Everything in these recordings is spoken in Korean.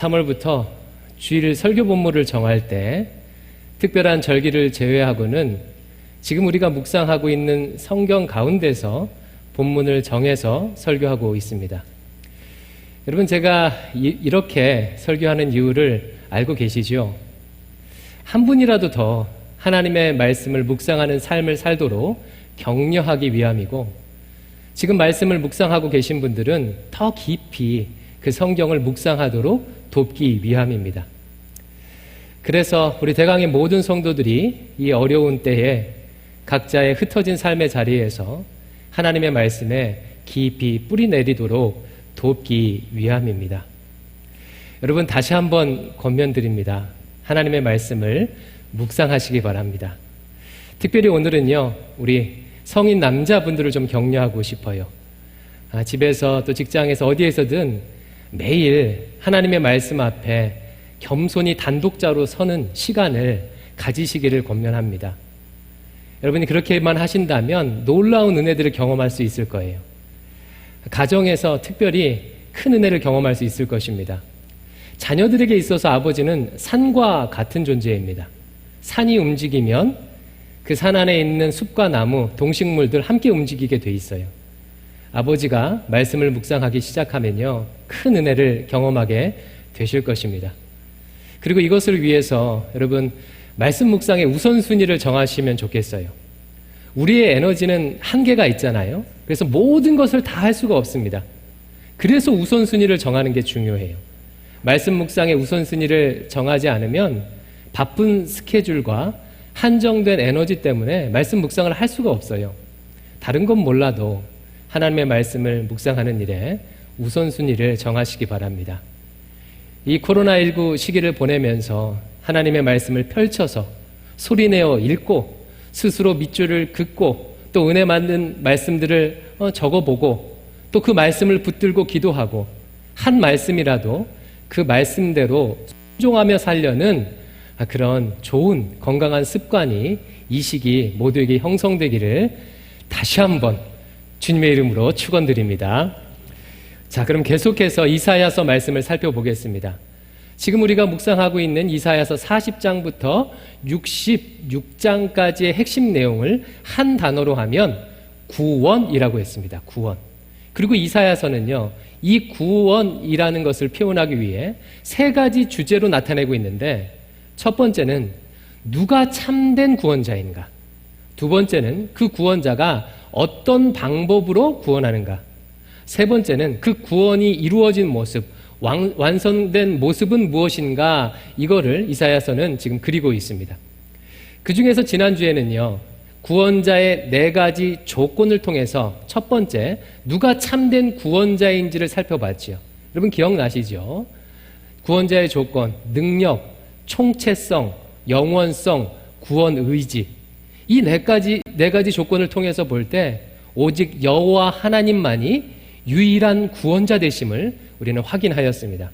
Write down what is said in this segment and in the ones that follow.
3월부터 주일 설교 본무를 정할 때 특별한 절기를 제외하고는 지금 우리가 묵상하고 있는 성경 가운데서 본문을 정해서 설교하고 있습니다. 여러분 제가 이, 렇게 설교하는 이유를 알고 계시죠? 한 분이라도 더 하나님의 말씀을 묵상하는 삶을 살도록 격려하기 위함이고 지금 말씀을 묵상하고 계신 분들은 더 깊이 그 성경을 묵상하도록 돕기 위함입니다. 그래서 우리 대강의 모든 성도들이 이 어려운 때에 각자의 흩어진 삶의 자리에서 하나님의 말씀에 깊이 뿌리 내리도록 돕기 위함입니다. 여러분 다시 한번 권면드립니다. 하나님의 말씀을 묵상하시기 바랍니다. 특별히 오늘은요, 우리 성인 남자분들을 좀 격려하고 싶어요. 아, 집에서 또 직장에서 어디에서든 매일 하나님의 말씀 앞에 겸손히 단독자로 서는 시간을 가지시기를 권면합니다. 여러분이 그렇게만 하신다면 놀라운 은혜들을 경험할 수 있을 거예요. 가정에서 특별히 큰 은혜를 경험할 수 있을 것입니다. 자녀들에게 있어서 아버지는 산과 같은 존재입니다. 산이 움직이면 그 산 안에 있는 숲과 나무, 동식물들 함께 움직이게 돼 있어요. 아버지가 말씀을 묵상하기 시작하면요. 큰 은혜를 경험하게 되실 것입니다. 그리고 이것을 위해서 여러분 말씀 묵상의 우선순위를 정하시면 좋겠어요. 우리의 에너지는 한계가 있잖아요. 그래서 모든 것을 다 할 수가 없습니다. 그래서 우선순위를 정하는 게 중요해요. 말씀 묵상의 우선순위를 정하지 않으면 바쁜 스케줄과 한정된 에너지 때문에 말씀 묵상을 할 수가 없어요. 다른 건 몰라도 하나님의 말씀을 묵상하는 일에 우선순위를 정하시기 바랍니다. 이 코로나19 시기를 보내면서 하나님의 말씀을 펼쳐서 소리내어 읽고 스스로 밑줄을 긋고 또 은혜 맞는 말씀들을 어, 적어보고 또 그 말씀을 붙들고 기도하고 한 말씀이라도 그 말씀대로 순종하며 살려는 그런 좋은 건강한 습관이 이 시기 모두에게 형성되기를 다시 한번 주님의 이름으로 축원드립니다. 자, 그럼 계속해서 이사야서 말씀을 살펴보겠습니다. 지금 우리가 묵상하고 있는 이사야서 40장부터 66장까지의 핵심 내용을 한 단어로 하면 구원이라고 했습니다. 구원. 그리고 이사야서는요, 이 구원이라는 것을 표현하기 위해 세 가지 주제로 나타내고 있는데, 첫 번째는 누가 참된 구원자인가? 두 번째는 그 구원자가 어떤 방법으로 구원하는가? 세 번째는 그 구원이 이루어진 모습, 완, 완성된 모습은 무엇인가? 이거를 이사야서는 지금 그리고 있습니다. 그 중에서 지난주에는요, 구원자의 네 가지 조건을 통해서 첫 번째, 누가 참된 구원자인지를 살펴봤지요. 여러분 기억나시죠? 구원자의 조건, 능력, 총체성, 영원성, 구원 의지. 이 네 가지, 네 가지 조건을 통해서 볼 때, 오직 여호와 하나님만이 유일한 구원자 되심을 우리는 확인하였습니다.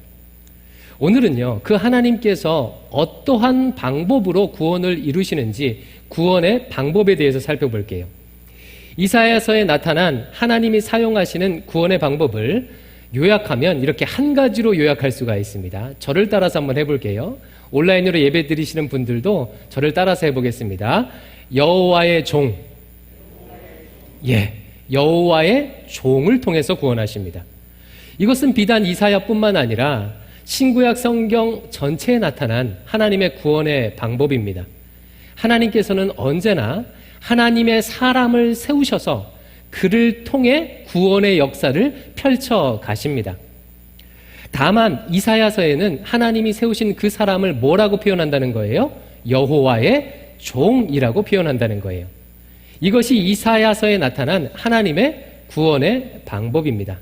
오늘은요, 그 하나님께서 어떠한 방법으로 구원을 이루시는지 구원의 방법에 대해서 살펴볼게요. 이사야서에 나타난 하나님이 사용하시는 구원의 방법을 요약하면 이렇게 한 가지로 요약할 수가 있습니다. 저를 따라서 한번 해볼게요. 온라인으로 예배 드리시는 분들도 저를 따라서 해보겠습니다. 여호와의 종, 예, 여호와의 종을 통해서 구원하십니다. 이것은 비단 이사야뿐만 아니라 신구약 성경 전체에 나타난 하나님의 구원의 방법입니다. 하나님께서는 언제나 하나님의 사람을 세우셔서 그를 통해 구원의 역사를 펼쳐 가십니다. 다만 이사야서에는 하나님이 세우신 그 사람을 뭐라고 표현한다는 거예요? 여호와의 종이라고 표현한다는 거예요. 이것이 이사야서에 나타난 하나님의 구원의 방법입니다.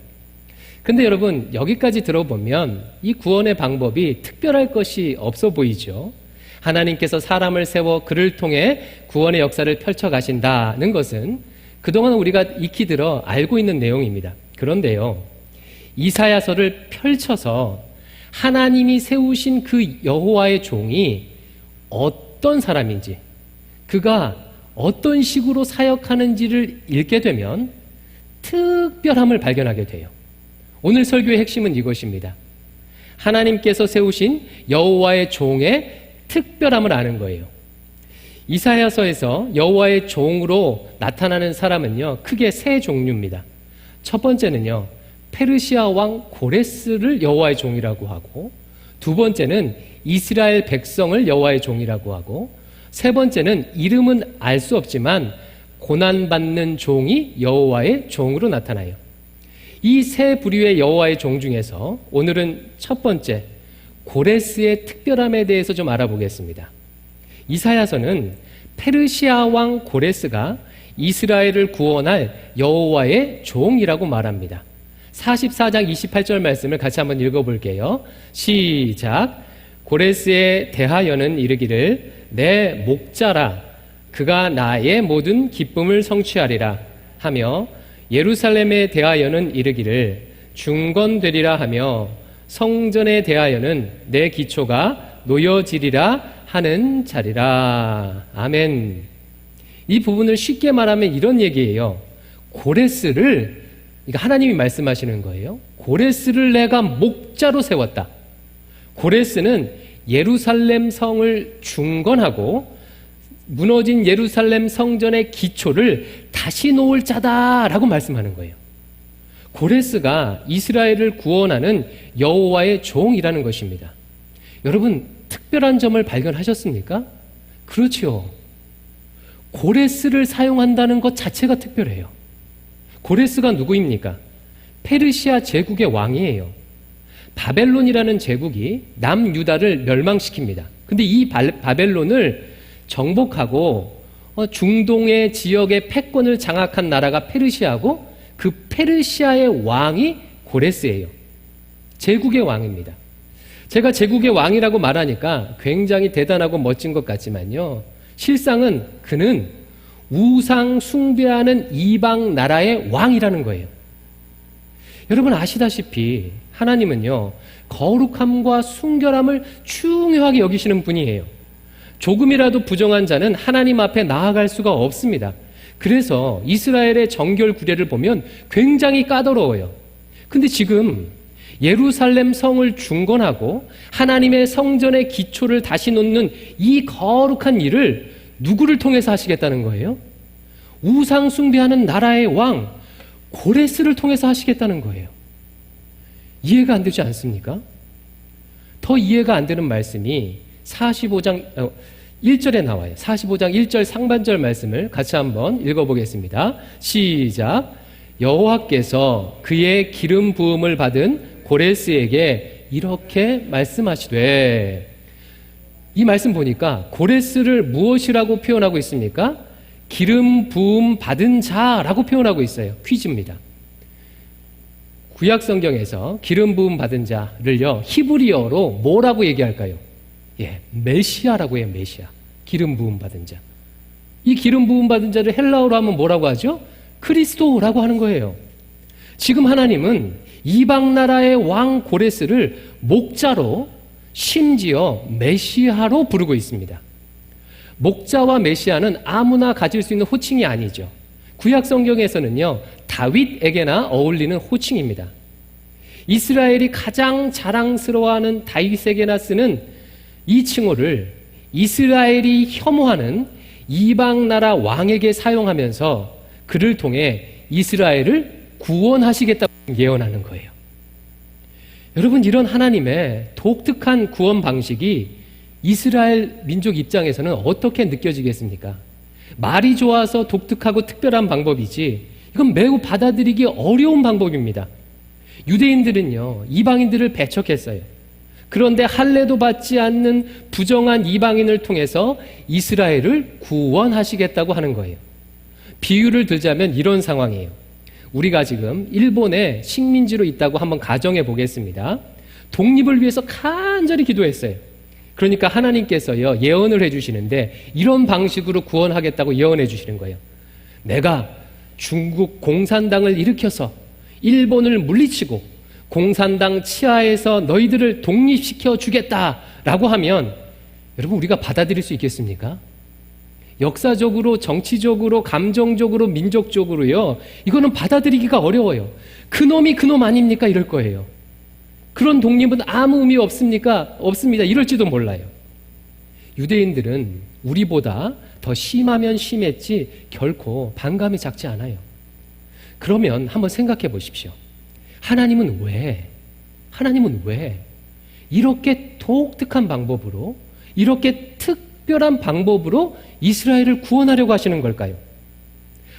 근데 여러분, 여기까지 들어보면 이 구원의 방법이 특별할 것이 없어 보이죠? 하나님께서 사람을 세워 그를 통해 구원의 역사를 펼쳐 가신다는 것은 그동안 우리가 익히 들어 알고 있는 내용입니다. 그런데요, 이사야서를 펼쳐서 하나님이 세우신 그 여호와의 종이 어떤 사람인지, 그가 어떤 식으로 사역하는지를 읽게 되면 특별함을 발견하게 돼요. 오늘 설교의 핵심은 이것입니다. 하나님께서 세우신 여호와의 종의 특별함을 아는 거예요. 이사야서에서 여호와의 종으로 나타나는 사람은요, 크게 세 종류입니다. 첫 번째는요, 페르시아 왕 고레스를 여호와의 종이라고 하고, 두 번째는 이스라엘 백성을 여호와의 종이라고 하고, 세 번째는 이름은 알 수 없지만 고난받는 종이 여호와의 종으로 나타나요. 이 세 부류의 여호와의 종 중에서 오늘은 첫 번째 고레스의 특별함에 대해서 좀 알아보겠습니다. 이사야서는 페르시아 왕 고레스가 이스라엘을 구원할 여호와의 종이라고 말합니다. 44장 28절 말씀을 같이 한번 읽어볼게요. 시작. 고레스에 대하여는 이르기를 내 목자라 그가 나의 모든 기쁨을 성취하리라 하며 예루살렘에 대하여는 이르기를 중건되리라 하며 성전에 대하여는 내 기초가 놓여지리라 하는 자리라. 아멘. 이 부분을 쉽게 말하면 이런 얘기예요. 고레스를, 그러니까 하나님이 말씀하시는 거예요. 고레스를 내가 목자로 세웠다. 고레스는 예루살렘 성을 중건하고 무너진 예루살렘 성전의 기초를 다시 놓을 자다라고 말씀하는 거예요. 고레스가 이스라엘을 구원하는 여호와의 종이라는 것입니다. 여러분 특별한 점을 발견하셨습니까? 그렇죠. 고레스를 사용한다는 것 자체가 특별해요. 고레스가 누구입니까? 페르시아 제국의 왕이에요. 바벨론이라는 제국이 남유다를 멸망시킵니다. 근데 이 바벨론을 정복하고 어, 중동의 지역의 패권을 장악한 나라가 페르시아고 그 페르시아의 왕이 고레스예요. 제국의 왕입니다. 제가 제국의 왕이라고 말하니까 굉장히 대단하고 멋진 것 같지만요. 실상은 그는 우상 숭배하는 이방 나라의 왕이라는 거예요. 여러분 아시다시피 하나님은요, 거룩함과 순결함을 중요하게 여기시는 분이에요. 조금이라도 부정한 자는 하나님 앞에 나아갈 수가 없습니다. 그래서 이스라엘의 정결 구례를 보면 굉장히 까다로워요. 근데 지금 예루살렘 성을 중건하고 하나님의 성전의 기초를 다시 놓는 이 거룩한 일을 누구를 통해서 하시겠다는 거예요? 우상 숭배하는 나라의 왕 고레스를 통해서 하시겠다는 거예요. 이해가 안 되지 않습니까? 더 이해가 안 되는 말씀이 45장 1절에 어, 나와요. 45장 1절 상반절 말씀을 같이 한번 읽어보겠습니다. 시작. 여호와께서 그의 기름 부음을 받은 고레스에게 이렇게 말씀하시되 이 말씀 보니까 고레스를 무엇이라고 표현하고 있습니까? 기름 부음 받은 자라고 표현하고 있어요. 퀴즈입니다. 구약 성경에서 기름 부음 받은 자를요 히브리어로 뭐라고 얘기할까요? 예, 메시아라고 해요. 메시아. 기름 부음 받은 자. 이 기름 부음 받은 자를 헬라어로 하면 뭐라고 하죠? 크리스토라고 하는 거예요. 지금 하나님은 이방 나라의 왕 고레스를 목자로 심지어 메시아로 부르고 있습니다. 목자와 메시아는 아무나 가질 수 있는 호칭이 아니죠. 구약 성경에서는요, 다윗에게나 어울리는 호칭입니다. 이스라엘이 가장 자랑스러워하는 다윗에게나 쓰는 이 칭호를 이스라엘이 혐오하는 이방 나라 왕에게 사용하면서 그를 통해 이스라엘을 구원하시겠다고 예언하는 거예요. 여러분, 이런 하나님의 독특한 구원 방식이 이스라엘 민족 입장에서는 어떻게 느껴지겠습니까? 말이 좋아서 독특하고 특별한 방법이지, 이건 매우 받아들이기 어려운 방법입니다. 유대인들은요, 이방인들을 배척했어요. 그런데 할례도 받지 않는 부정한 이방인을 통해서 이스라엘을 구원하시겠다고 하는 거예요. 비유를 들자면 이런 상황이에요. 우리가 지금 일본의 식민지로 있다고 한번 가정해 보겠습니다. 독립을 위해서 간절히 기도했어요. 그러니까 하나님께서요, 예언을 해주시는데 이런 방식으로 구원하겠다고 예언해 주시는 거예요. 내가 중국 공산당을 일으켜서 일본을 물리치고 공산당 치하에서 너희들을 독립시켜 주겠다라고 하면 여러분 우리가 받아들일 수 있겠습니까? 역사적으로, 정치적으로, 감정적으로, 민족적으로요. 이거는 받아들이기가 어려워요. 그놈이 그놈 아닙니까? 이럴 거예요. 그런 독립은 아무 의미 없습니까? 없습니다. 이럴지도 몰라요. 유대인들은 우리보다 더 심하면 심했지 결코 반감이 작지 않아요. 그러면 한번 생각해 보십시오. 하나님은 왜, 하나님은 왜 이렇게 독특한 방법으로, 이렇게 특 별한 방법으로 이스라엘을 구원하려고 하시는 걸까요?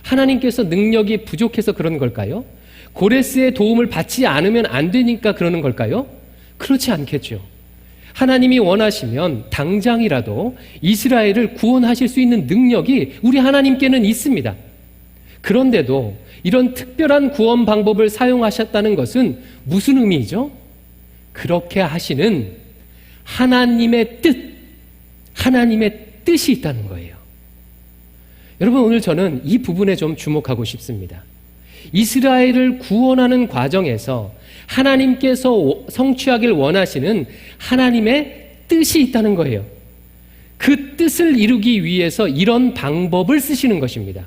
하나님께서 능력이 부족해서 그런 걸까요? 고레스의 도움을 받지 않으면 안 되니까 그러는 걸까요? 그렇지 않겠죠. 하나님이 원하시면 당장이라도 이스라엘을 구원하실 수 있는 능력이 우리 하나님께는 있습니다. 그런데도 이런 특별한 구원 방법을 사용하셨다는 것은 무슨 의미죠? 그렇게 하시는 하나님의 뜻, 하나님의 뜻이 있다는 거예요. 여러분, 오늘 저는 이 부분에 좀 주목하고 싶습니다. 이스라엘을 구원하는 과정에서 하나님께서 성취하길 원하시는 하나님의 뜻이 있다는 거예요. 그 뜻을 이루기 위해서 이런 방법을 쓰시는 것입니다.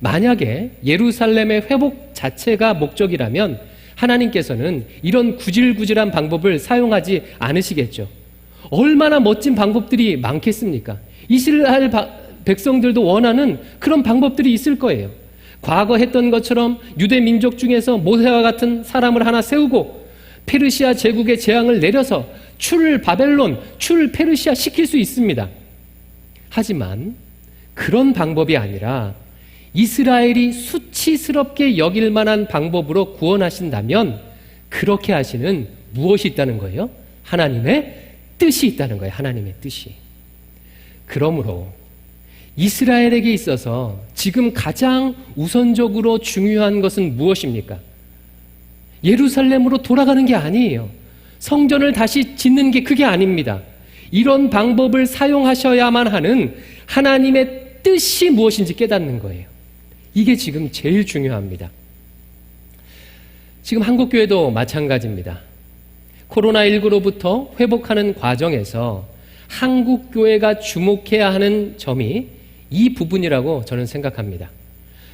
만약에 예루살렘의 회복 자체가 목적이라면 하나님께서는 이런 구질구질한 방법을 사용하지 않으시겠죠. 얼마나 멋진 방법들이 많겠습니까? 이스라엘 백성들도 원하는 그런 방법들이 있을 거예요. 과거 했던 것처럼 유대 민족 중에서 모세와 같은 사람을 하나 세우고 페르시아 제국의 재앙을 내려서 출 바벨론, 출 페르시아 시킬 수 있습니다. 하지만 그런 방법이 아니라 이스라엘이 수치스럽게 여길 만한 방법으로 구원하신다면 그렇게 하시는 무엇이 있다는 거예요? 하나님의 뜻이 있다는 거예요. 하나님의 뜻이. 그러므로 이스라엘에게 있어서 지금 가장 우선적으로 중요한 것은 무엇입니까? 예루살렘으로 돌아가는 게 아니에요. 성전을 다시 짓는 게 그게 아닙니다. 이런 방법을 사용하셔야만 하는 하나님의 뜻이 무엇인지 깨닫는 거예요. 이게 지금 제일 중요합니다. 지금 한국교회도 마찬가지입니다. 코로나19로부터 회복하는 과정에서 한국 교회가 주목해야 하는 점이 이 부분이라고 저는 생각합니다.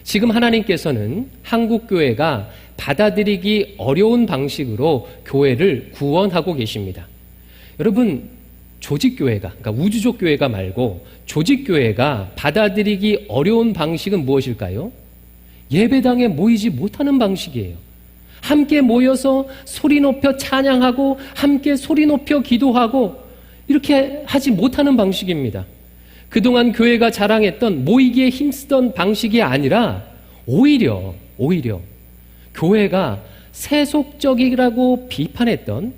지금 하나님께서는 한국 교회가 받아들이기 어려운 방식으로 교회를 구원하고 계십니다. 여러분, 조직교회가, 그러니까 우주적 교회가 말고 조직교회가 받아들이기 어려운 방식은 무엇일까요? 예배당에 모이지 못하는 방식이에요. 함께 모여서 소리 높여 찬양하고 함께 소리 높여 기도하고 이렇게 하지 못하는 방식입니다. 그동안 교회가 자랑했던 모이기에 힘쓰던 방식이 아니라 오히려, 오히려 교회가 세속적이라고 비판했던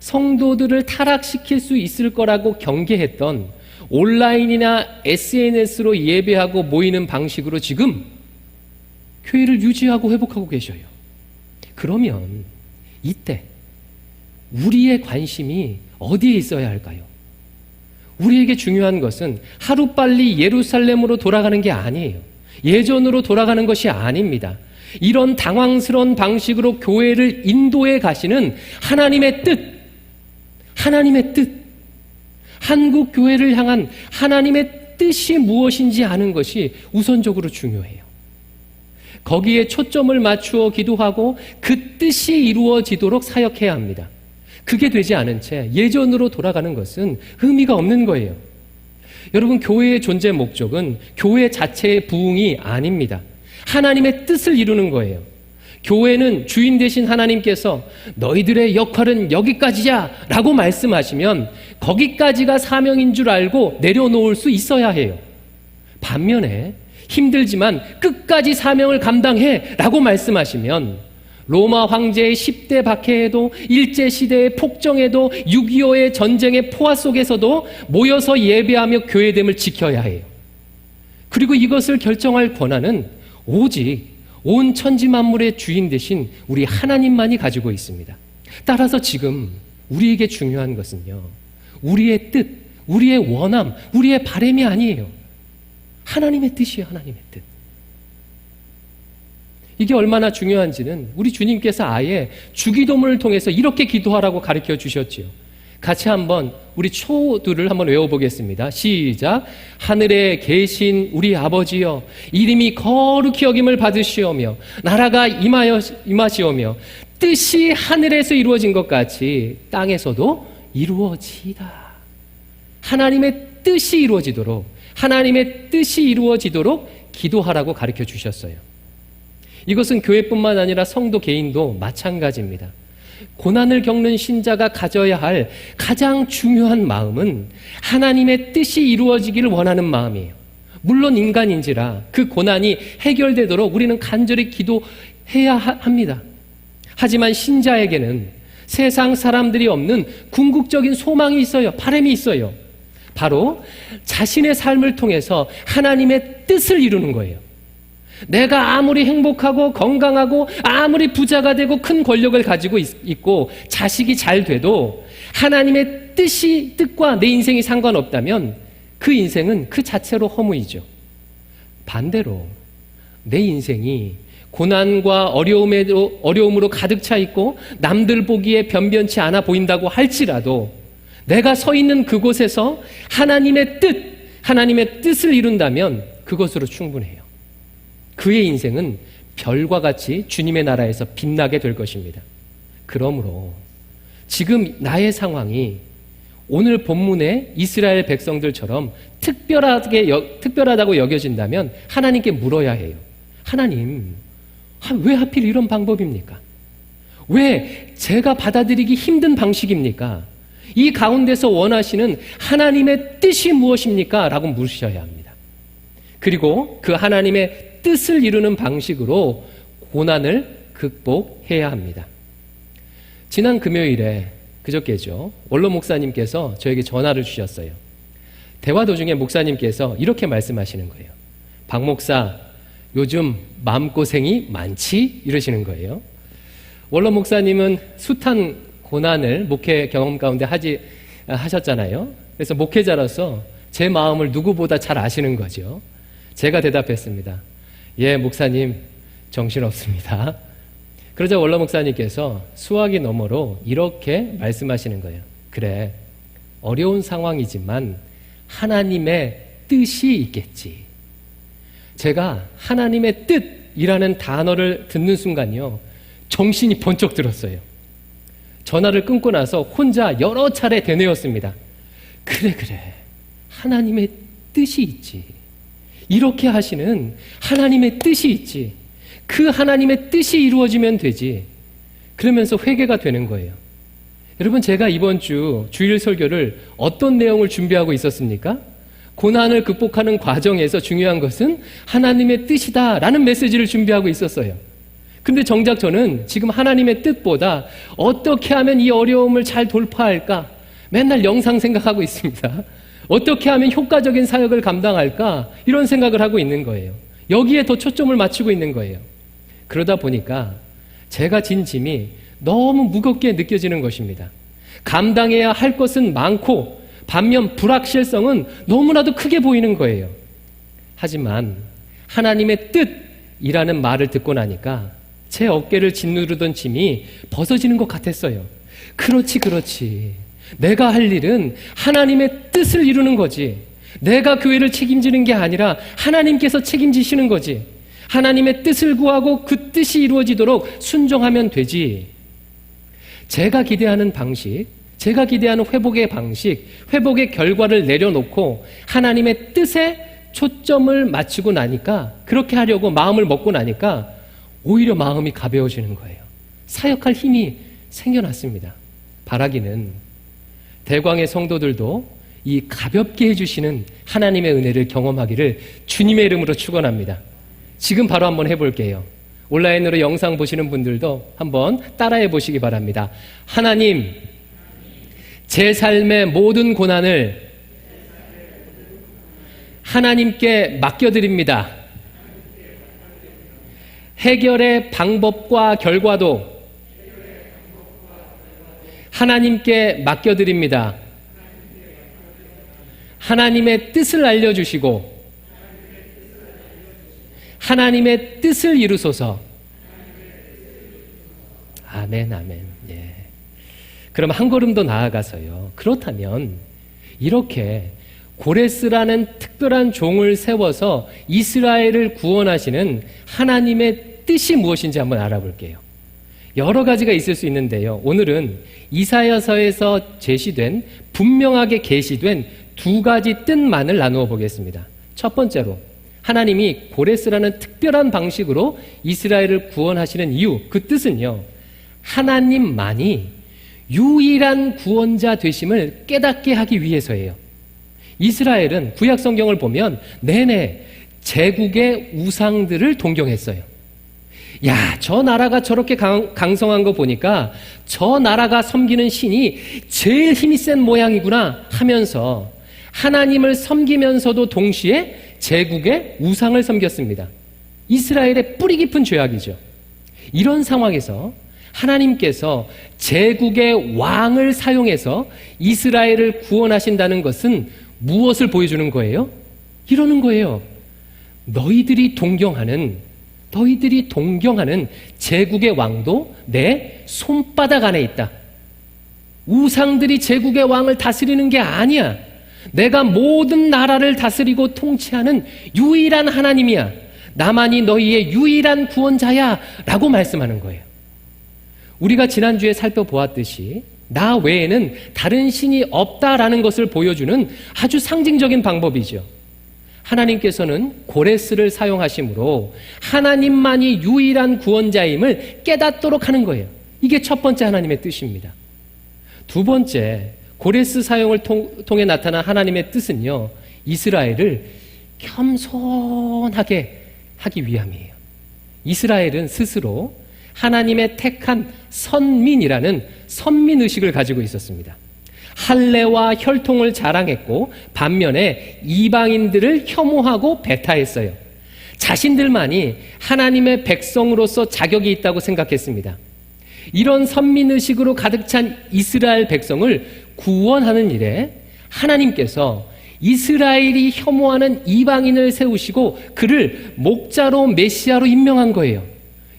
성도들을 타락시킬 수 있을 거라고 경계했던 온라인이나 SNS로 예배하고 모이는 방식으로 지금 교회를 유지하고 회복하고 계셔요. 그러면 이때 우리의 관심이 어디에 있어야 할까요? 우리에게 중요한 것은 하루빨리 예루살렘으로 돌아가는 게 아니에요. 예전으로 돌아가는 것이 아닙니다. 이런 당황스러운 방식으로 교회를 인도해 가시는 하나님의 뜻, 하나님의 뜻, 한국 교회를 향한 하나님의 뜻이 무엇인지 아는 것이 우선적으로 중요해요. 거기에 초점을 맞추어 기도하고 그 뜻이 이루어지도록 사역해야 합니다. 그게 되지 않은 채 예전으로 돌아가는 것은 의미가 없는 거예요. 여러분, 교회의 존재 목적은 교회 자체의 부흥이 아닙니다. 하나님의 뜻을 이루는 거예요. 교회는 주인 되신 하나님께서 너희들의 역할은 여기까지야 라고 말씀하시면 거기까지가 사명인 줄 알고 내려놓을 수 있어야 해요. 반면에 힘들지만 끝까지 사명을 감당해 라고 말씀하시면 로마 황제의 10대 박해에도 일제시대의 폭정에도 6.25의 전쟁의 포화 속에서도 모여서 예배하며 교회됨을 지켜야 해요. 그리고 이것을 결정할 권한은 오직 온 천지 만물의 주인 되신 우리 하나님만이 가지고 있습니다. 따라서 지금 우리에게 중요한 것은요. 우리의 뜻, 우리의 원함, 우리의 바램이 아니에요. 하나님의 뜻이에요. 하나님의 뜻. 이게 얼마나 중요한지는 우리 주님께서 아예 주기도문을 통해서 이렇게 기도하라고 가르쳐 주셨지요. 같이 한번 우리 초들을 한번 외워보겠습니다. 시작. 하늘에 계신 우리 아버지여, 이름이 거룩히 여김을 받으시오며, 나라가 임하여, 임하시오며, 뜻이 하늘에서 이루어진 것 같이 땅에서도 이루어지다. 하나님의 뜻이 이루어지도록 하나님의 뜻이 이루어지도록 기도하라고 가르쳐 주셨어요. 이것은 교회뿐만 아니라 성도 개인도 마찬가지입니다. 고난을 겪는 신자가 가져야 할 가장 중요한 마음은 하나님의 뜻이 이루어지기를 원하는 마음이에요. 물론 인간인지라 그 고난이 해결되도록 우리는 간절히 기도해야 합니다. 하지만 신자에게는 세상 사람들이 없는 궁극적인 소망이 있어요. 바람이 있어요. 바로 자신의 삶을 통해서 하나님의 뜻을 이루는 거예요. 내가 아무리 행복하고 건강하고 아무리 부자가 되고 큰 권력을 가지고 있, 고 자식이 잘 돼도 하나님의 뜻이 뜻과 내 인생이 상관없다면 그 인생은 그 자체로 허무이죠. 반대로 내 인생이 고난과 어려움으로, 어려움으로 가득 차 있고 남들 보기에 변변치 않아 보인다고 할지라도 내가 서 있는 그곳에서 하나님의 뜻, 하나님의 뜻을 이룬다면 그것으로 충분해요. 그의 인생은 별과 같이 주님의 나라에서 빛나게 될 것입니다. 그러므로 지금 나의 상황이 오늘 본문의 이스라엘 백성들처럼 특별하게 특별하다고 여겨진다면 하나님께 물어야 해요. 하나님, 왜 하필 이런 방법입니까? 왜 제가 받아들이기 힘든 방식입니까? 이 가운데서 원하시는 하나님의 뜻이 무엇입니까? 라고 물으셔야 합니다. 그리고 그 하나님의 뜻을 이루는 방식으로 고난을 극복해야 합니다. 지난 금요일에 그저께죠. 원로 목사님께서 저에게 전화를 주셨어요. 대화 도중에 목사님께서 이렇게 말씀하시는 거예요. 박 목사, 요즘 마음고생이 많지? 이러시는 거예요. 원로 목사님은 숱한 고난을 목회 경험 가운데 하지, 하셨잖아요. 그래서 목회자로서 제 마음을 누구보다 잘 아시는 거죠. 제가 대답했습니다. 예, 목사님, 정신없습니다. 그러자 원로 목사님께서 수학이 너머로 이렇게 말씀하시는 거예요. 그래, 어려운 상황이지만 하나님의 뜻이 있겠지. 제가 하나님의 뜻이라는 단어를 듣는 순간요, 정신이 번쩍 들었어요. 전화를 끊고 나서 혼자 여러 차례 되뇌었습니다. 그래, 그래. 하나님의 뜻이 있지. 이렇게 하시는 하나님의 뜻이 있지. 그 하나님의 뜻이 이루어지면 되지. 그러면서 회개가 되는 거예요. 여러분, 제가 이번 주 주일 설교를 어떤 내용을 준비하고 있었습니까? 고난을 극복하는 과정에서 중요한 것은 하나님의 뜻이다라는 메시지를 준비하고 있었어요. 근데 정작 저는 지금 하나님의 뜻보다 어떻게 하면 이 어려움을 잘 돌파할까? 맨날 영상 생각하고 있습니다. 어떻게 하면 효과적인 사역을 감당할까? 이런 생각을 하고 있는 거예요. 여기에 더 초점을 맞추고 있는 거예요. 그러다 보니까 제가 진 짐이 너무 무겁게 느껴지는 것입니다. 감당해야 할 것은 많고 반면 불확실성은 너무나도 크게 보이는 거예요. 하지만 하나님의 뜻이라는 말을 듣고 나니까 제 어깨를 짓누르던 짐이 벗어지는 것 같았어요. 그렇지, 그렇지. 내가 할 일은 하나님의 뜻을 이루는 거지. 내가 교회를 책임지는 게 아니라 하나님께서 책임지시는 거지. 하나님의 뜻을 구하고 그 뜻이 이루어지도록 순종하면 되지. 제가 기대하는 방식, 제가 기대하는 회복의 방식, 회복의 결과를 내려놓고 하나님의 뜻에 초점을 맞추고 나니까 그렇게 하려고 마음을 먹고 나니까 오히려 마음이 가벼워지는 거예요. 사역할 힘이 생겨났습니다. 바라기는 대광의 성도들도 이 가볍게 해주시는 하나님의 은혜를 경험하기를 주님의 이름으로 축원합니다. 지금 바로 한번 해볼게요. 온라인으로 영상 보시는 분들도 한번 따라해 보시기 바랍니다. 하나님, 제 삶의 모든 고난을 하나님께 맡겨드립니다. 해결의 방법과 결과도 하나님께 맡겨드립니다. 하나님의 뜻을 알려주시고, 하나님의 뜻을 이루소서. 아멘, 아멘. 예. 그럼 한 걸음 더 나아가서요. 그렇다면, 이렇게 고레스라는 특별한 종을 세워서 이스라엘을 구원하시는 하나님의 뜻이 무엇인지 한번 알아볼게요. 여러 가지가 있을 수 있는데요. 오늘은 이사야서에서 제시된 분명하게 계시된 두 가지 뜻만을 나누어 보겠습니다. 첫 번째로 하나님이 고레스라는 특별한 방식으로 이스라엘을 구원하시는 이유, 그 뜻은요. 하나님만이 유일한 구원자 되심을 깨닫게 하기 위해서예요. 이스라엘은 구약 성경을 보면 내내 제국의 우상들을 동경했어요. 야, 저 나라가 저렇게 강, 강성한 거 보니까 저 나라가 섬기는 신이 제일 힘이 센 모양이구나 하면서 하나님을 섬기면서도 동시에 제국의 우상을 섬겼습니다. 이스라엘의 뿌리 깊은 죄악이죠. 이런 상황에서 하나님께서 제국의 왕을 사용해서 이스라엘을 구원하신다는 것은 무엇을 보여주는 거예요? 이러는 거예요. 너희들이 동경하는 너희들이 동경하는 제국의 왕도 내 손바닥 안에 있다. 우상들이 제국의 왕을 다스리는 게 아니야. 내가 모든 나라를 다스리고 통치하는 유일한 하나님이야. 나만이 너희의 유일한 구원자야. 라고 말씀하는 거예요. 우리가 지난주에 살펴보았듯이 나 외에는 다른 신이 없다라는 것을 보여주는 아주 상징적인 방법이죠. 하나님께서는 고레스를 사용하심으로 하나님만이 유일한 구원자임을 깨닫도록 하는 거예요. 이게 첫 번째 하나님의 뜻입니다. 두 번째, 고레스 사용을 통, 해 나타난 하나님의 뜻은요, 이스라엘을 겸손하게 하기 위함이에요. 이스라엘은 스스로 하나님의 택한 선민이라는 선민의식을 가지고 있었습니다. 할례와 혈통을 자랑했고 반면에 이방인들을 혐오하고 배타했어요. 자신들만이 하나님의 백성으로서 자격이 있다고 생각했습니다. 이런 선민의식으로 가득 찬 이스라엘 백성을 구원하는 일에 하나님께서 이스라엘이 혐오하는 이방인을 세우시고 그를 목자로 메시아로 임명한 거예요.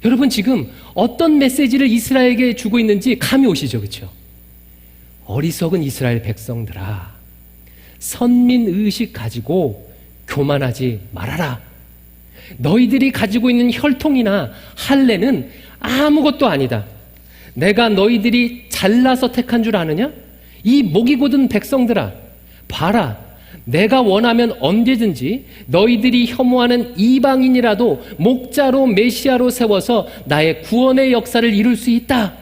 여러분 지금 어떤 메시지를 이스라엘에게 주고 있는지 감이 오시죠, 그렇죠? 어리석은 이스라엘 백성들아, 선민 의식 가지고 교만하지 말아라. 너희들이 가지고 있는 혈통이나 할례는 아무것도 아니다. 내가 너희들이 잘나서 택한 줄 아느냐? 이 목이 곧은 백성들아, 봐라. 내가 원하면 언제든지 너희들이 혐오하는 이방인이라도 목자로 메시아로 세워서 나의 구원의 역사를 이룰 수 있다.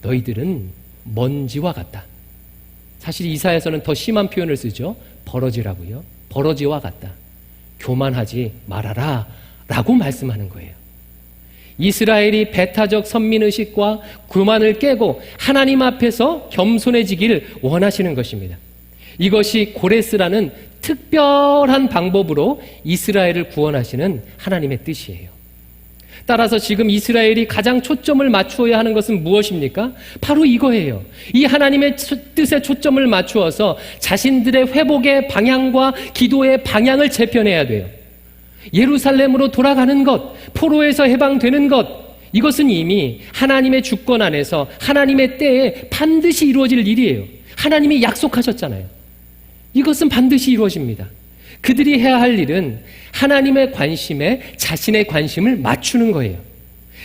너희들은 먼지와 같다. 사실 이사에서는 더 심한 표현을 쓰죠. 버러지라고요. 버러지와 같다. 교만하지 말아라. 라고 말씀하는 거예요. 이스라엘이 배타적 선민의식과 교만을 깨고 하나님 앞에서 겸손해지기를 원하시는 것입니다. 이것이 고레스라는 특별한 방법으로 이스라엘을 구원하시는 하나님의 뜻이에요. 따라서 지금 이스라엘이 가장 초점을 맞추어야 하는 것은 무엇입니까? 바로 이거예요. 이 하나님의 뜻에 초점을 맞추어서 자신들의 회복의 방향과 기도의 방향을 재편해야 돼요. 예루살렘으로 돌아가는 것, 포로에서 해방되는 것, 이것은 이미 하나님의 주권 안에서 하나님의 때에 반드시 이루어질 일이에요. 하나님이 약속하셨잖아요. 이것은 반드시 이루어집니다. 그들이 해야 할 일은 하나님의 관심에 자신의 관심을 맞추는 거예요.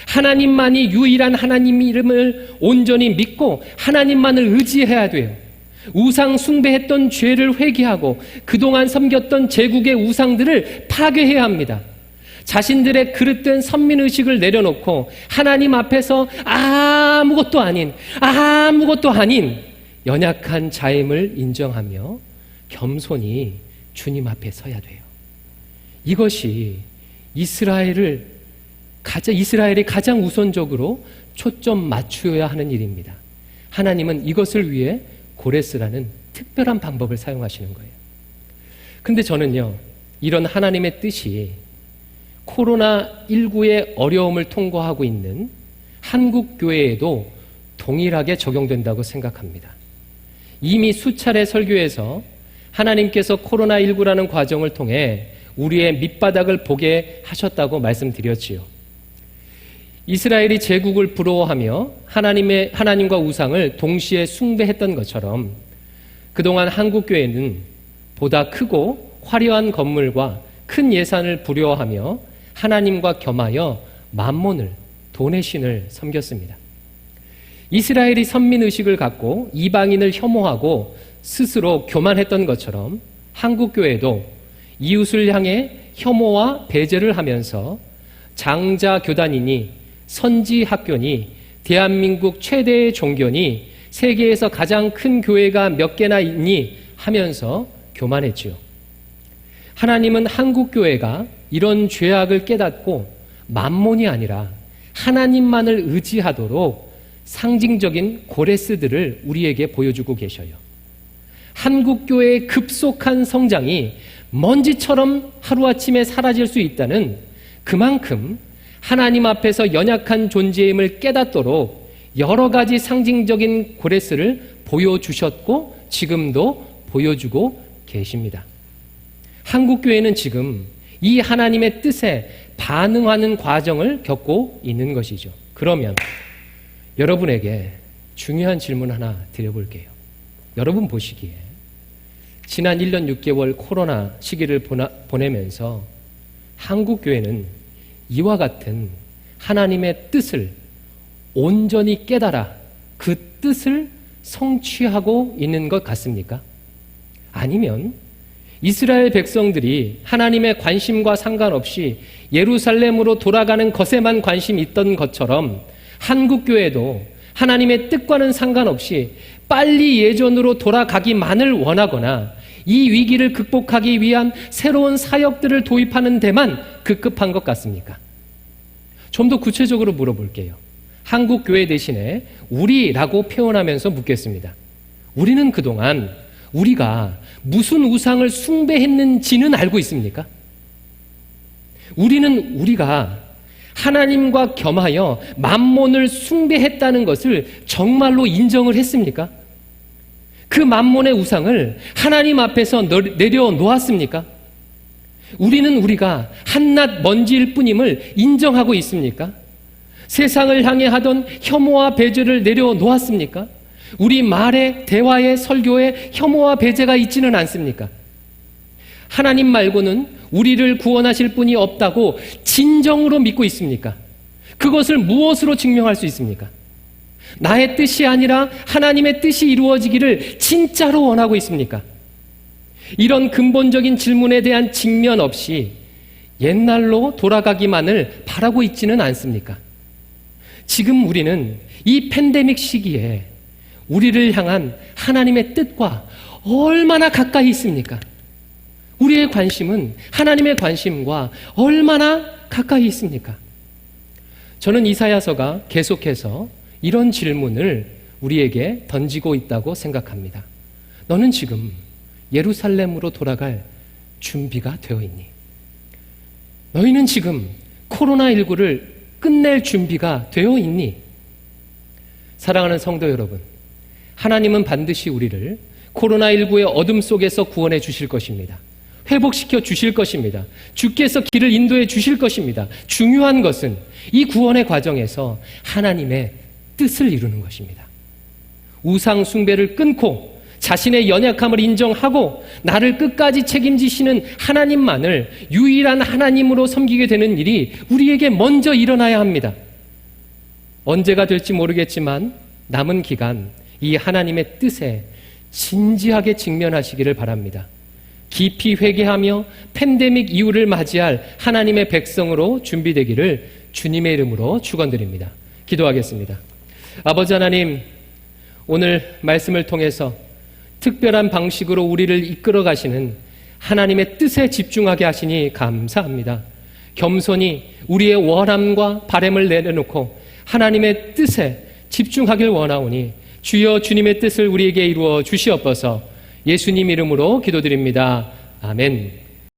하나님만이 유일한 하나님 이름을 온전히 믿고 하나님만을 의지해야 돼요. 우상 숭배했던 죄를 회개하고 그동안 섬겼던 제국의 우상들을 파괴해야 합니다. 자신들의 그릇된 선민의식을 내려놓고 하나님 앞에서 아무것도 아닌, 아무것도 아닌 연약한 자임을 인정하며 겸손히 주님 앞에 서야 돼요. 이것이 이스라엘을 가장 이스라엘이 가장 우선적으로 초점 맞추어야 하는 일입니다. 하나님은 이것을 위해 고레스라는 특별한 방법을 사용하시는 거예요. 근데 저는요, 이런 하나님의 뜻이 코로나19의 어려움을 통과하고 있는 한국 교회에도 동일하게 적용된다고 생각합니다. 이미 수차례 설교에서 하나님께서 코로나19라는 과정을 통해 우리의 밑바닥을 보게 하셨다고 말씀드렸지요. 이스라엘이 제국을 부러워하며 하나님의 하나님과 우상을 동시에 숭배했던 것처럼 그동안 한국 교회는 보다 크고 화려한 건물과 큰 예산을 부려워하며 하나님과 겸하여 만몬을 돈의 신을 섬겼습니다. 이스라엘이 선민의식을 갖고 이방인을 혐오하고 스스로 교만했던 것처럼 한국 교회도 이웃을 향해 혐오와 배제를 하면서 장자 교단이니 선지 학교니 대한민국 최대의 종교니 세계에서 가장 큰 교회가 몇 개나 있니 하면서 교만했지요. 하나님은 한국 교회가 이런 죄악을 깨닫고 만몬이 아니라 하나님만을 의지하도록 상징적인 고레스들을 우리에게 보여주고 계셔요. 한국교회의 급속한 성장이 먼지처럼 하루아침에 사라질 수 있다는 그만큼 하나님 앞에서 연약한 존재임을 깨닫도록 여러 가지 상징적인 고레스를 보여주셨고 지금도 보여주고 계십니다. 한국교회는 지금 이 하나님의 뜻에 반응하는 과정을 겪고 있는 것이죠. 그러면 여러분에게 중요한 질문 하나 드려볼게요. 여러분 보시기에 지난 1년 6개월 코로나 시기를 보나, 보내면서 한국 교회는 이와 같은 하나님의 뜻을 온전히 깨달아 그 뜻을 성취하고 있는 것 같습니까? 아니면 이스라엘 백성들이 하나님의 관심과 상관없이 예루살렘으로 돌아가는 것에만 관심이 있던 것처럼 한국교회도 하나님의 뜻과는 상관없이 빨리 예전으로 돌아가기만을 원하거나 이 위기를 극복하기 위한 새로운 사역들을 도입하는 데만 급급한 것 같습니까? 좀 더 구체적으로 물어볼게요. 한국 교회 대신에 우리라고 표현하면서 묻겠습니다. 우리는 그동안 우리가 무슨 우상을 숭배했는지는 알고 있습니까? 우리는 우리가 하나님과 겸하여 만몬을 숭배했다는 것을 정말로 인정을 했습니까? 그 만몬의 우상을 하나님 앞에서 내려놓았습니까? 우리는 우리가 한낱 먼지일 뿐임을 인정하고 있습니까? 세상을 향해 하던 혐오와 배제를 내려놓았습니까? 우리 말에, 대화에, 설교에 혐오와 배제가 있지는 않습니까? 하나님 말고는 우리를 구원하실 분이 없다고 진정으로 믿고 있습니까? 그것을 무엇으로 증명할 수 있습니까? 나의 뜻이 아니라 하나님의 뜻이 이루어지기를 진짜로 원하고 있습니까? 이런 근본적인 질문에 대한 직면 없이 옛날로 돌아가기만을 바라고 있지는 않습니까? 지금 우리는 이 팬데믹 시기에 우리를 향한 하나님의 뜻과 얼마나 가까이 있습니까? 우리의 관심은 하나님의 관심과 얼마나 가까이 있습니까? 저는 이사야서가 계속해서 이런 질문을 우리에게 던지고 있다고 생각합니다. 너는 지금 예루살렘으로 돌아갈 준비가 되어 있니? 너희는 지금 코로나19를 끝낼 준비가 되어 있니? 사랑하는 성도 여러분, 하나님은 반드시 우리를 코로나19의 어둠 속에서 구원해 주실 것입니다. 회복시켜 주실 것입니다. 주께서 길을 인도해 주실 것입니다. 중요한 것은 이 구원의 과정에서 하나님의 뜻을 이루는 것입니다. 우상 숭배를 끊고 자신의 연약함을 인정하고 나를 끝까지 책임지시는 하나님만을 유일한 하나님으로 섬기게 되는 일이 우리에게 먼저 일어나야 합니다. 언제가 될지 모르겠지만 남은 기간 이 하나님의 뜻에 진지하게 직면하시기를 바랍니다. 깊이 회개하며 팬데믹 이후를 맞이할 하나님의 백성으로 준비되기를 주님의 이름으로 축원드립니다. 기도하겠습니다. 아버지 하나님, 오늘 말씀을 통해서 특별한 방식으로 우리를 이끌어 가시는 하나님의 뜻에 집중하게 하시니 감사합니다. 겸손히 우리의 원함과 바램을 내려놓고 하나님의 뜻에 집중하길 원하오니 주여 주님의 뜻을 우리에게 이루어 주시옵소서 예수님 이름으로 기도드립니다. 아멘.